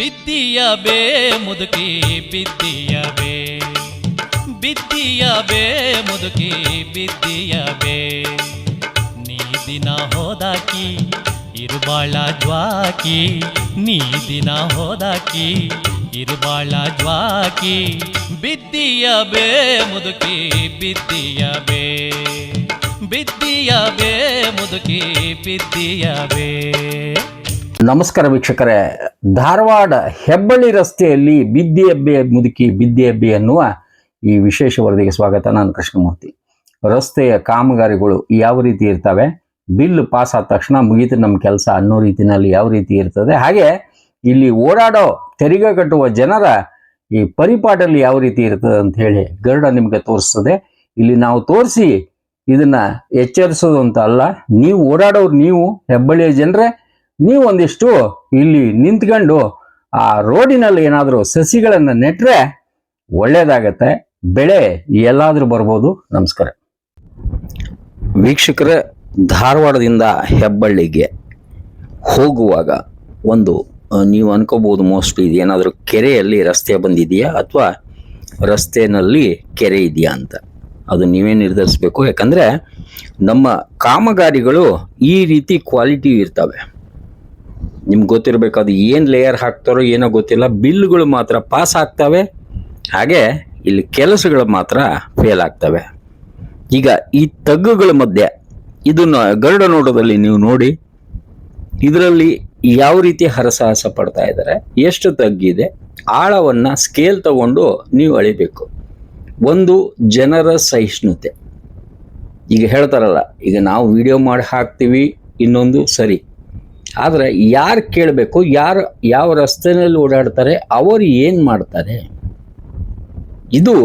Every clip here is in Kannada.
ಬಿದ್ದಿಯ ಬೇ ಮುದುಕಿ ಬಿದ್ದಿಯ ಬೇ ಬಿದ್ದಿಯ ಬೇ ಮುದುಕಿ ಬಿದ್ದಿಯ ಬೇ ನೀ ದಿನ ಹೋದಾಕಿ, ಇರುಬಾಳ ಜ್ವಾಕಿ. ನೀ ದಿನ ಹೋದಾಕಿ, ಇರುಬಾಳ ಜ್ವಾಕಿ. ಬಿದ್ದಿಯ ಬೇ ಮುದುಕಿ ಬಿದ್ದಿಯ ಬೇ ಬಿದ್ದಿಯ ಬೇ ಮುದುಕಿ ಬಿದ್ದಿಯ ಬೇ ನಮಸ್ಕಾರ ವೀಕ್ಷಕರೇ. ಧಾರವಾಡ ಹೆಬ್ಬಳ್ಳಿ ರಸ್ತೆಯಲ್ಲಿ ಬಿದ್ದಿ ಹೆಬ್ಬೆ ಮುದುಕಿ ಬಿದ್ದಿ ಹಬ್ಬೆ ಅನ್ನುವ ಈ ವಿಶೇಷ ವರದಿಗೆ ಸ್ವಾಗತ. ನಾನು ಕೃಷ್ಣಮೂರ್ತಿ. ರಸ್ತೆಯ ಕಾಮಗಾರಿಗಳು ಯಾವ ರೀತಿ ಇರ್ತವೆ? ಬಿಲ್ ಪಾಸ್ ಆದ ತಕ್ಷಣ ಮುಗಿತು ನಮ್ಮ ಕೆಲಸ ಅನ್ನೋ ರೀತಿನಲ್ಲಿ ಯಾವ ರೀತಿ ಇರ್ತದೆ? ಹಾಗೆ ಇಲ್ಲಿ ಓಡಾಡೋ, ತೆರಿಗೆ ಕಟ್ಟುವ ಜನರ ಈ ಪರಿಪಾಟಲ್ಲಿ ಯಾವ ರೀತಿ ಇರ್ತದೆ ಅಂತ ಹೇಳಿ ಗರುಡ ನಿಮಗೆ ತೋರಿಸ್ತದೆ. ಇಲ್ಲಿ ನಾವು ತೋರಿಸಿ ಇದನ್ನ ಎಚ್ಚರಿಸೋದು ಅಂತ ಅಲ್ಲ. ನೀವು ಓಡಾಡೋರು ನೀವು, ಹೆಬ್ಬಳ್ಳಿಯ ಜನರೇ ನೀವು ಒಂದಿಷ್ಟು ಇಲ್ಲಿ ನಿಂತ್ಕೊಂಡು ಆ ರೋಡಿನಲ್ಲಿ ಏನಾದರೂ ಸಸಿಗಳನ್ನು ನೆಟ್ಟರೆ ಒಳ್ಳೇದಾಗತ್ತೆ. ಬೆಳೆ ಎಲ್ಲಾದರೂ ಬರ್ಬೋದು. ನಮಸ್ಕಾರ. ವೀಕ್ಷಕರ, ಧಾರವಾಡದಿಂದ ಹೆಬ್ಬಳ್ಳಿಗೆ ಹೋಗುವಾಗ ಒಂದು ನೀವು ಅನ್ಕೋಬಹುದು ಮೋಸ್ಟ್ಲಿ ಏನಾದರೂ ಕೆರೆಯಲ್ಲಿ ರಸ್ತೆ ಬಂದಿದೆಯಾ ಅಥವಾ ರಸ್ತೆನಲ್ಲಿ ಕೆರೆ ಇದೆಯಾ ಅಂತ. ಅದು ನೀವೇ ನಿರ್ಧರಿಸಬೇಕು. ಯಾಕಂದರೆ ನಮ್ಮ ಕಾಮಗಾರಿಗಳು ಈ ರೀತಿ ಕ್ವಾಲಿಟಿ ಇರ್ತವೆ. ನಿಮ್ಗೆ ಗೊತ್ತಿರಬೇಕು ಅದು ಏನು ಲೇಯರ್ ಹಾಕ್ತಾರೋ ಏನೋ ಗೊತ್ತಿಲ್ಲ. ಬಿಲ್ಗಳು ಮಾತ್ರ ಪಾಸ್ ಆಗ್ತವೆ. ಹಾಗೆ ಇಲ್ಲಿ ಕೆಲಸಗಳು ಮಾತ್ರ ಫೇಲ್ ಆಗ್ತವೆ. ಈಗ ಈ ತಗ್ಗುಗಳ ಮಧ್ಯೆ ಇದನ್ನು ಗರುಡ ನೋಟದಲ್ಲಿ ನೀವು ನೋಡಿ, ಇದರಲ್ಲಿ ಯಾವ ರೀತಿ ಹರಸಾಹಸ ಪಡ್ತಾ ಇದ್ದಾರೆ, ಎಷ್ಟು ತಗ್ಗಿದೆ, ಆಳವನ್ನು ಸ್ಕೇಲ್ ತಗೊಂಡು ನೀವು ಅಳಿಬೇಕು. ಒಂದು, ಜನರ ಸಹಿಷ್ಣುತೆ. ಈಗ ಹೇಳ್ತಾರಲ್ಲ, ಈಗ ನಾವು ವಿಡಿಯೋ ಮಾಡಿ ಹಾಕ್ತೀವಿ, ಇನ್ನೊಂದು ಸರಿ. ಆದರೆ ಯಾರು ಕೇಳಬೇಕು, ಯಾರು ಯಾವ ರಸ್ತೆಯಲ್ಲಿ ಓಡಾಡ್ತಾರೆ, ಅವರು ಏನು ಮಾಡ್ತಾರೆ? ಇದು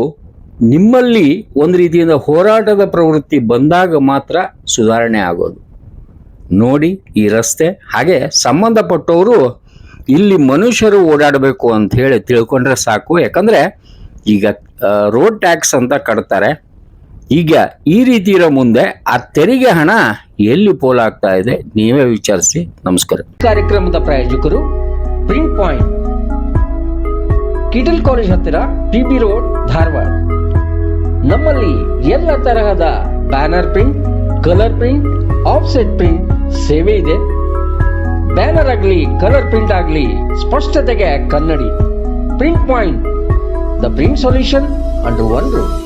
ನಿಮ್ಮಲ್ಲಿ ಒಂದು ರೀತಿಯಿಂದ ಹೋರಾಟದ ಪ್ರವೃತ್ತಿ ಬಂದಾಗ ಮಾತ್ರ ಸುಧಾರಣೆ ಆಗೋದು. ನೋಡಿ ಈ ರಸ್ತೆ, ಹಾಗೆ ಸಂಬಂಧಪಟ್ಟವರು ಇಲ್ಲಿ ಮನುಷ್ಯರು ಓಡಾಡಬೇಕು ಅಂತ ಹೇಳಿ ತಿಳ್ಕೊಂಡ್ರೆ ಸಾಕು. ಯಾಕಂದ್ರೆ ಈಗ ರೋಡ್ ಟ್ಯಾಕ್ಸ್ ಅಂತ ಕಟ್ತಾರೆ. ಈಗ ಈ ರೀತಿ ಇರೋ ಮುಂದೆ ಆ ತೆರಿಗೆ ಹಣ ಎಲ್ಲಿ ಪೋಲಾಗ್ತಾ ಇದೆ ನೀವೇ ವಿಚಾರಿಸಿ. ನಮಸ್ಕಾರ. ಕಾರ್ಯಕ್ರಮದ ಪ್ರಾಯೋಜಕರು ಪ್ರಿಂಟ್ ಪಾಯಿಂಟ್ ಕಿಟಲ್ ಕಾಲೇಜ್ ಹತ್ತಿರ ಟಿಬಿ ರೋಡ್ ಧಾರವಾಡ. ನಮ್ಮಲ್ಲಿ ಎಲ್ಲ ತರಹದ banner print, colour print, offset print ಸೇವೆ ಇದೆ. ಬ್ಯಾನರ್ ಆಗಲಿ, ಕಲರ್ ಪ್ರಿಂಟ್ ಆಗಲಿ ಸ್ಪಷ್ಟತೆಗೆ ಕನ್ನಡಿ. Print point the print solution under one room